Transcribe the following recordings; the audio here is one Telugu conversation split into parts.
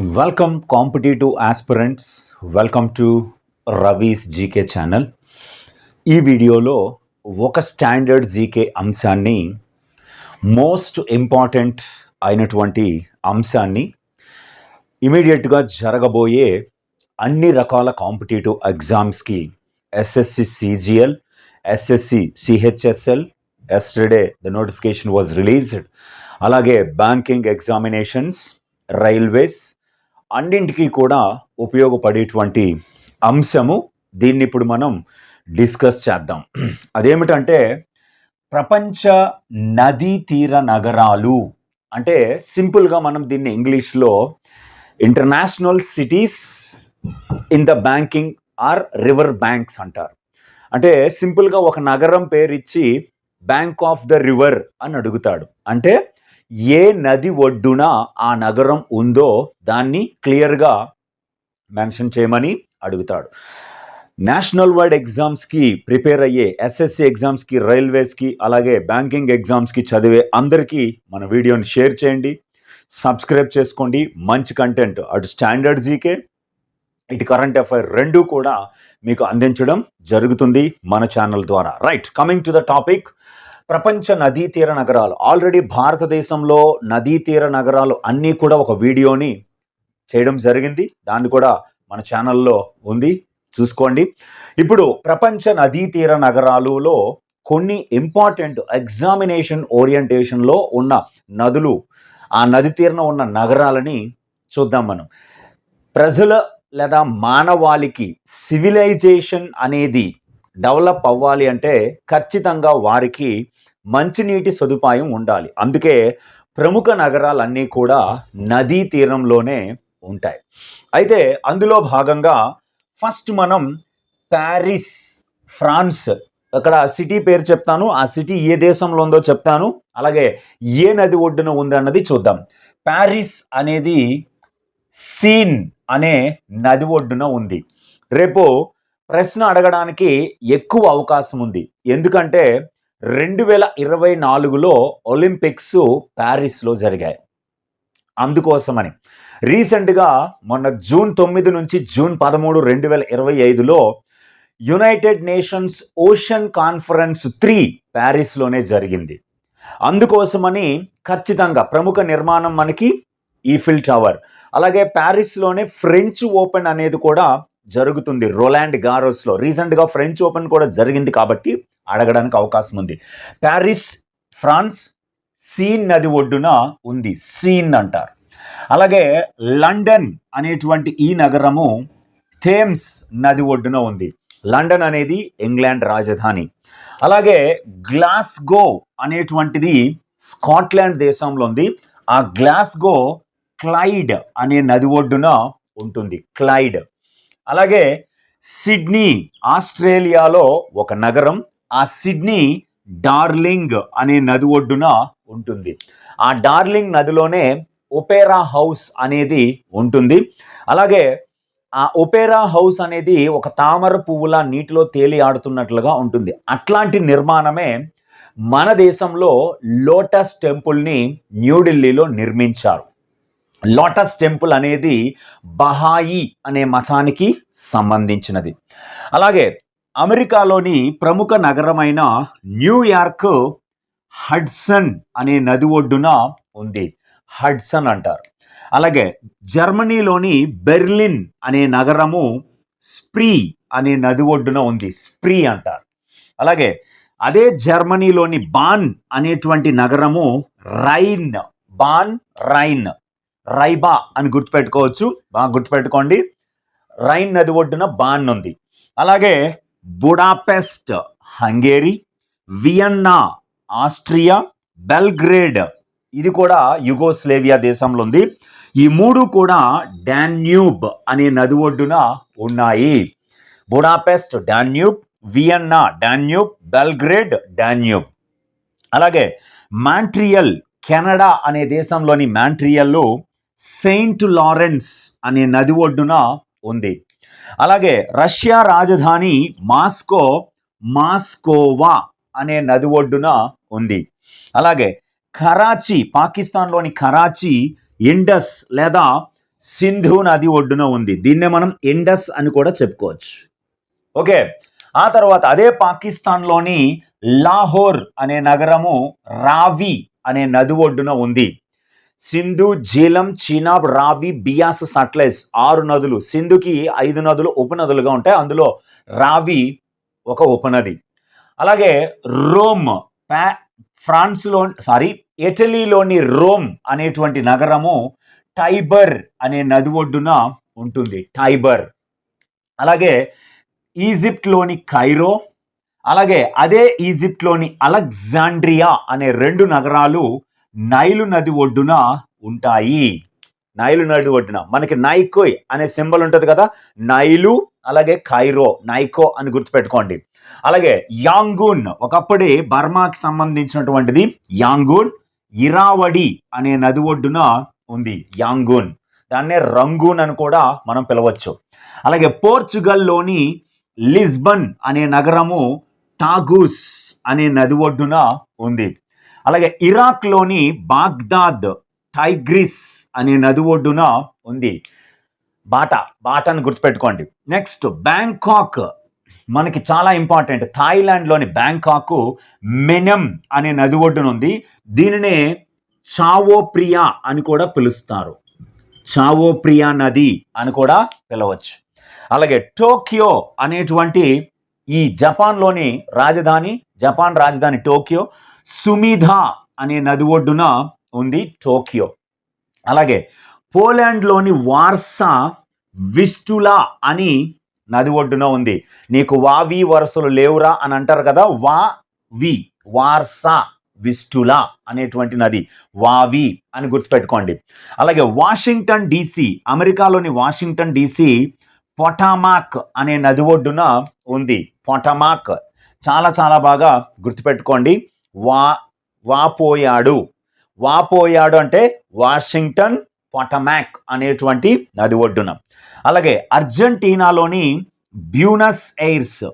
Welcome competitive aspirants welcome to Ravi's GK channel ఈ వీడియోలో ఒక స్టాండర్డ్ జీకే అంశాన్ని మోస్ట్ ఇంపార్టెంట్ అయినటువంటి అంశాన్ని ఇమీడియట్గా జరగబోయే అన్ని రకాల కాంపిటేటివ్ ఎగ్జామ్స్కి SSC CGL SSC CHSL yesterday the notification was released అలాగే బ్యాంకింగ్ ఎగ్జామినేషన్స్ రైల్వేస్ అన్నింటికీ కూడా ఉపయోగపడేటువంటి అంశము దీన్ని ఇప్పుడు మనం డిస్కస్ చేద్దాం. అదేమిటంటే ప్రపంచ నదీ తీర నగరాలు. అంటే సింపుల్గా మనం దీన్ని ఇంగ్లీష్లో international cities in the banking or river banks అంటారు. అంటే సింపుల్గా ఒక నగరం పేరు ఇచ్చి బ్యాంక్ ఆఫ్ ద రివర్ అని అడుగుతాడు. అంటే ఏ నది ఒడ్డున ఆ నగరం ఉందో దాన్ని క్లియర్గా మెన్షన్ చేయమని అడుగుతాడు. నేషనల్ వైడ్ ఎగ్జామ్స్కి ప్రిపేర్ అయ్యే ఎస్ఎస్సి ఎగ్జామ్స్కి రైల్వేస్కి అలాగే బ్యాంకింగ్ ఎగ్జామ్స్కి చదివే అందరికీ మన వీడియోని షేర్ చేయండి. సబ్స్క్రైబ్ చేసుకోండి. మంచి కంటెంట్ అటు స్టాండర్డ్ జీకే ఇటు కరెంట్ అఫైర్ రెండు కూడా మీకు అందించడం జరుగుతుంది మన ఛానల్ ద్వారా. Right coming to the topic. ప్రపంచ నదీ తీర నగరాలు. ఆల్రెడీ భారతదేశంలో నదీ తీర నగరాలు అన్నీ కూడా ఒక వీడియోని చేయడం జరిగింది. దాన్ని కూడా మన ఛానల్లో ఉంది. చూసుకోండి. ఇప్పుడు ప్రపంచ నదీ తీర నగరాలులో కొన్ని ఇంపార్టెంట్ ఎగ్జామినేషన్ ఓరియంటేషన్లో ఉన్న నదులు ఆ నది తీరన ఉన్న నగరాలని చూద్దాం మనం. ప్రజల లేదా మానవాళికి సివిలైజేషన్ అనేది డెవలప్ అవ్వాలి అంటే ఖచ్చితంగా వారికి మంచినీటి సదుపాయం ఉండాలి. అందుకే ప్రముఖ నగరాలన్నీ కూడా నదీ తీరంలోనే ఉంటాయి. అయితే అందులో భాగంగా ఫస్ట్ మనం ప్యారిస్ ఫ్రాన్స్. అక్కడ సిటీ పేరు చెప్తాను. ఆ సిటీ ఏ దేశంలో ఉందో చెప్తాను. అలాగే ఏ నది ఒడ్డున ఉంది అన్నది చూద్దాం. ప్యారిస్ అనేది సీన్ అనే నది ఒడ్డున ఉంది. రేపు ప్రశ్న అడగడానికి ఎక్కువ అవకాశం ఉంది. ఎందుకంటే రెండు వేల ఇరవై నాలుగులో ఒలింపిక్స్ ప్యారిస్లో జరిగాయి. అందుకోసమని. రీసెంట్గా మొన్న జూన్ తొమ్మిది నుంచి జూన్ పదమూడు రెండు వేల ఇరవై ఐదులో United Nations Ocean Conference three ప్యారిస్లోనే జరిగింది. అందుకోసమని ఖచ్చితంగా ప్రముఖ నిర్మాణం మనకి ఈఫిల్ టవర్. అలాగే ప్యారిస్లోనే ఫ్రెంచ్ ఓపెన్ అనేది కూడా జరుగుతుంది. రోలాండ్ గారోస్లో. రీసెంట్గా ఫ్రెంచ్ ఓపెన్ కూడా జరిగింది కాబట్టి అడగడానికి అవకాశం ఉంది. ప్యారిస్ ఫ్రాన్స్ సీన్ నది ఒడ్డున ఉంది. సీన్ అంటారు. అలాగే లండన్ అనేటువంటి ఈ నగరము థేమ్స్ నది ఒడ్డున ఉంది. లండన్ అనేది ఇంగ్లాండ్ రాజధాని. అలాగే గ్లాస్గో అనేటువంటిది స్కాట్లాండ్ దేశంలో ఉంది. ఆ గ్లాస్గో క్లైడ్ అనే నది ఒడ్డున ఉంటుంది. క్లైడ్. అలాగే సిడ్నీ ఆస్ట్రేలియాలో ఒక నగరం ఆ సిడ్నీ డార్లింగ్ అనే నది ఒడ్డున ఉంటుంది. ఆ డార్లింగ్ నదిలోనే ఒపేరా హౌస్ అనేది ఉంటుంది. అలాగే ఆ ఒపేరా హౌస్ అనేది ఒక తామర పువ్వులా నీటిలో తేలి ఆడుతున్నట్లుగా ఉంటుంది. అట్లాంటి నిర్మాణమే మన దేశంలో లోటస్ టెంపుల్ని న్యూఢిల్లీలో నిర్మించారు. లోటస్ టెంపుల్ అనేది బహాయి అనే మతానికి సంబంధించినది. అలాగే అమెరికాలోని ప్రముఖ నగరమైన న్యూయార్క్ హడ్సన్ అనే నది ఒడ్డున ఉంది. హడ్సన్ అంటారు. అలాగే జర్మనీలోని బెర్లిన్ అనే నగరము స్ప్రీ అనే నది ఒడ్డున ఉంది. స్ప్రీ అంటారు. అలాగే అదే జర్మనీలోని బాన్ అనేటువంటి నగరము రైన్ బాన్ రైన్. రైబా అని గుర్తుపెట్టుకోవచ్చు. బాగా గుర్తుపెట్టుకోండి. రైన్ నది ఒడ్డున బాన్ ఉంది అలాగే Budapest Hungary Vienna Austria Belgrade ఇది కూడా యుగోస్లేవియా దేశంలో ఉంది ఈ మూడు కూడా డాన్యూబ్ అనే నది ఒడ్డున ఉన్నాయి. Budapest Danube Vienna Danube Belgrade Danube. అలాగే మాంట్రియల్ కెనడా అనే దేశంలోని మాంట్రియల్లో సెయింట్ లారెన్స్ అనే నది ఒడ్డున ఉంది. అలాగే రష్యా రాజధాని మాస్కో మాస్కోవా అనే నది ఒడ్డున ఉంది. అలాగే కరాచీ పాకిస్తాన్లోని కరాచీ ఇండస్ లేదా సింధు నది ఒడ్డున ఉంది. దీన్నే మనం ఇండస్ అని కూడా చెప్పుకోవచ్చు. ఓకే. ఆ తర్వాత అదే పాకిస్తాన్లోని లాహోర్ అనే నగరము రావి అనే నది ఒడ్డున ఉంది. సింధు జీలం చీనాబ్ రావి బియాస్ సట్లెస్ ఆరు నదులు. సింధుకి ఐదు నదులు ఉపనదులుగా ఉంటాయి. అందులో రావి ఒక ఉపనది. అలాగే రోమ్ ప్యా ఫ్రాన్స్లో సారీ ఇటలీలోని రోమ్ అనేటువంటి నగరము టైబర్ అనే నది ఒడ్డున ఉంటుంది. టైబర్. అలాగే ఈజిప్ట్లోని కైరో అలాగే అదే ఈజిప్ట్లోని అలెగ్జాండ్రియా అనే రెండు నగరాలు నైలు నది ఒడ్డున ఉంటాయి. నైలు నది ఒడ్డున. మనకి నైకోయ్ అనే సింబల్ ఉంటుంది కదా? నైలు అలాగే ఖైరో నైకో అని గుర్తుపెట్టుకోండి. అలాగే యాంగూన్ ఒకప్పుడే బర్మాకి సంబంధించినటువంటిది యాంగూన్ ఇరావడి అనే నది ఒడ్డున ఉంది యాంగూన్. దాన్నే రంగూన్ అని కూడా మనం పిలవచ్చు. అలాగే పోర్చుగల్లోని లిస్బన్ అనే నగరము టాగూస్ అనే నది ఒడ్డున ఉంది. అలాగే ఇరాక్లోని బాగ్దాద్ టైగ్రిస్ అనే నది ఒడ్డున ఉంది. బాటా బాటాను గుర్తుపెట్టుకోండి. Next Bangkok. మనకి చాలా ఇంపార్టెంట్ థాయిలాండ్లోని బ్యాంకాక్ మెనమ్ అనే నది ఒడ్డున ఉంది. దీనినే చావోప్రియా అని కూడా పిలుస్తారు. చావోప్రియా నది అని కూడా పిలవచ్చు. అలాగే టోక్యో అనేటువంటి ఈ జపాన్లోని రాజధాని జపాన్ రాజధాని టోక్యో సుమిధా అనే నది ఒడ్డున ఉంది టోక్యో. అలాగే పోలాండ్లోని వార్సా విస్టులా అని నది ఒడ్డున ఉంది. నీకు వావి వరసలు లేవురా అని అంటారు కదా వా వి వార్సా విస్టులా అనేటువంటి నది. వావి అని గుర్తుపెట్టుకోండి. అలాగే వాషింగ్టన్ డీసీ అమెరికాలోని వాషింగ్టన్ డీసీ పొటామాక్ అనే నది ఒడ్డున ఉంది. పొటమాక్ చాలా చాలా బాగా గుర్తుపెట్టుకోండి. వా వాపోయాడు. వాపోయాడు అంటే వాషింగ్టన్ పొటమాక్ అనేటువంటి నది ఒడ్డున. అలాగే అర్జెంటీనాలోని బ్యూనస్ ఎయిర్స్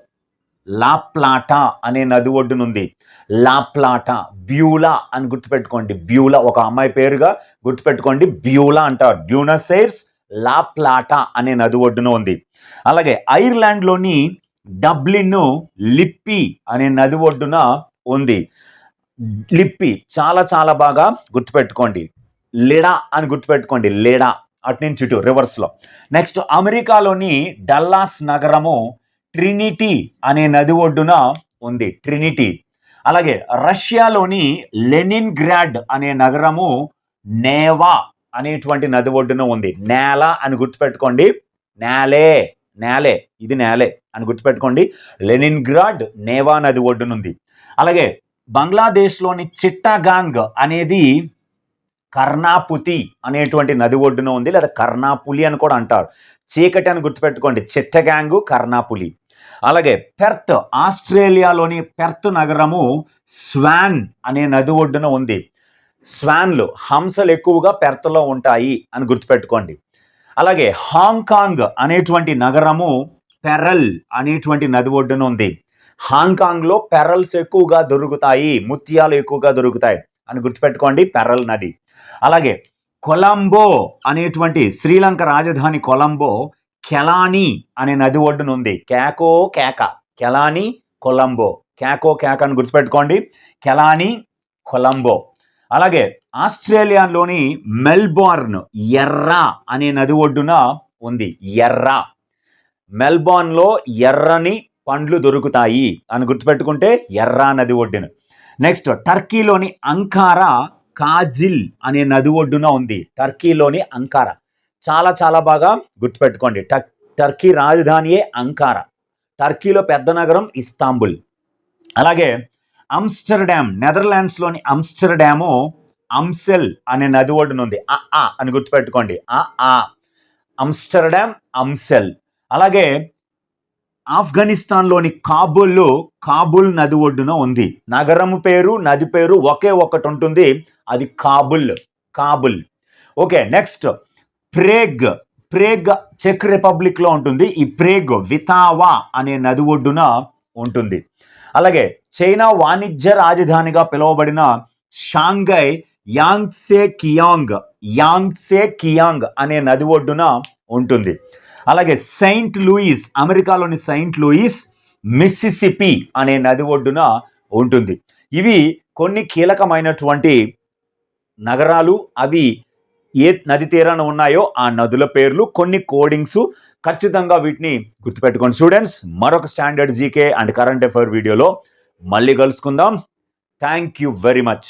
లాప్లాటా అనే నది ఒడ్డునుంది. లాప్లాటా బ్యూలా అని గుర్తుపెట్టుకోండి. బ్యూలా ఒక అమ్మాయి పేరుగా గుర్తుపెట్టుకోండి. బ్యూలా అంటారు. బ్యూనస్ ఎయిర్స్ లాప్లాటా అనే నది ఒడ్డున ఉంది. అలాగే ఐర్లాండ్లోని డబ్లిన్ లిప్పి అనే నది ఒడ్డున ఉంది. లిప్పి చాలా చాలా బాగా గుర్తుపెట్టుకోండి. లిడా అని గుర్తుపెట్టుకోండి. లిడా అటు నుంచి ఇటు రివర్స్లో. నెక్స్ట్ అమెరికాలోని డల్లాస్ నగరము ట్రినిటీ అనే నది ఒడ్డున ఉంది. ట్రినిటీ. అలాగే రష్యాలోని లెనిన్ గ్రాడ్ అనే నగరము నేవా అనేటువంటి నది ఒడ్డున ఉంది. నేల అని గుర్తుపెట్టుకోండి. నేలే నేలే ఇది నేలే అని గుర్తుపెట్టుకోండి. లెనిన్ గ్రాడ్ నేవా నది ఒడ్డునుంది అలాగే బంగ్లాదేశ్లోని చిట్టగాంగ్ అనేది కర్ణాపుతి అనేటువంటి నది ఒడ్డున ఉంది. లేదా కర్ణాపులి అని కూడా అంటారు. చీకటి అని గుర్తుపెట్టుకోండి. చిట్టగాంగు కర్ణాపులి. అలాగే పెర్త్ ఆస్ట్రేలియాలోని పెర్త్ నగరము స్వాన్ అనే నది ఒడ్డున ఉంది. స్వాన్లు హంసలు ఎక్కువగా పెర్తలో ఉంటాయి అని గుర్తుపెట్టుకోండి. అలాగే హాంకాంగ్ అనేటువంటి నగరము పెరల్ అనేటువంటి నది ఒడ్డున ఉంది. హాంకాంగ్లో పెరల్స్ ఎక్కువగా దొరుకుతాయి ముత్యాలు ఎక్కువగా దొరుకుతాయి అని గుర్తుపెట్టుకోండి పెరల్ నది. అలాగే కొలంబో అనేటువంటి శ్రీలంక రాజధాని కొలంబో కెలాని అనే నది ఒడ్డున ఉంది. కేకో కేక కెలాని కొలంబో. కేకో కేక అని గుర్తుపెట్టుకోండి. కెలాని కొలంబో. అలాగే ఆస్ట్రేలియాలోని మెల్బోర్న్ ఎర్ర అనే నది ఒడ్డున ఉంది. ఎర్ర. మెల్బోర్న్లో ఎర్రని పండ్లు దొరుకుతాయి అని గుర్తుపెట్టుకుంటే ఎర్ర నది ఒడ్డున. నెక్స్ట్ టర్కీలోని అంకారా కాజిల్ అనే నది ఒడ్డున ఉంది. టర్కీలోని అంకారా. చాలా చాలా బాగా గుర్తుపెట్టుకోండి. టర్ టర్కీ రాజధానియే అంకారా. టర్కీలో పెద్ద నగరం ఇస్తాంబుల్. అలాగే అమ్స్టర్డామ్ నెదర్లాండ్స్లోని అమ్స్టర్డాము అంసెల్ అనే నది ఒడ్డున ఉంది. ఆ ఆ అని గుర్తుపెట్టుకోండి. ఆ ఆ. అమ్స్టర్డామ్ అంసెల్ అలాగే ఆఫ్ఘనిస్తాన్లోని కాబుల్ కాబుల్ నది ఒడ్డున ఉంది. నగరం పేరు నది పేరు ఒకే ఒకటి ఉంటుంది. అది Kabul Kabul. Okay next. Prague. Prague check రిపబ్లిక్లో ఉంటుంది. ఈ ప్రేగ్ వితావా అనే నది ఒడ్డున ఉంటుంది. అలాగే చైనా వాణిజ్య రాజధానిగా పిలువబడిన Shanghai Yangtze Kiang Yangtze Kiang అనే నది ఒడ్డున ఉంటుంది. అలాగే సెయింట్ లూయిస్ అమెరికాలోని సెయింట్ లూయిస్ మిస్సిసిపి అనే నది ఒడ్డున ఉంటుంది. ఇవి కొన్ని కీలకమైనటువంటి నగరాలు. అవి ఏ నది తీరాన ఉన్నాయో ఆ నదుల పేర్లు కొన్ని కోడింగ్స్ ఖచ్చితంగా వీటిని గుర్తుపెట్టుకోండి. స్టూడెంట్స్ మరొక standard GK and current affair వీడియోలో మళ్ళీ కలుసుకుందాం. Thank you very much